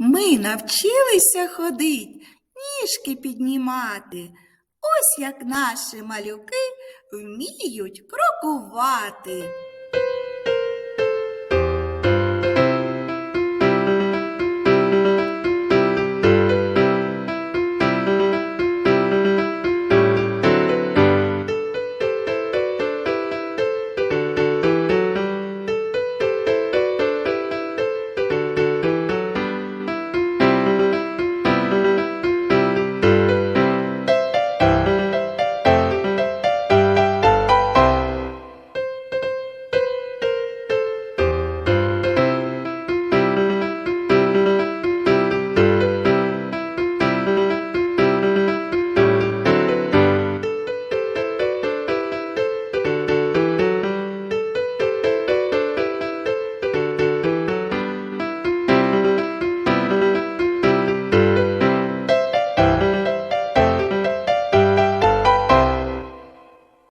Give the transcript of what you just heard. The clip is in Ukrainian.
Ми навчилися ходить, ніжки піднімати. Ось як наші малюки вміють крокувати.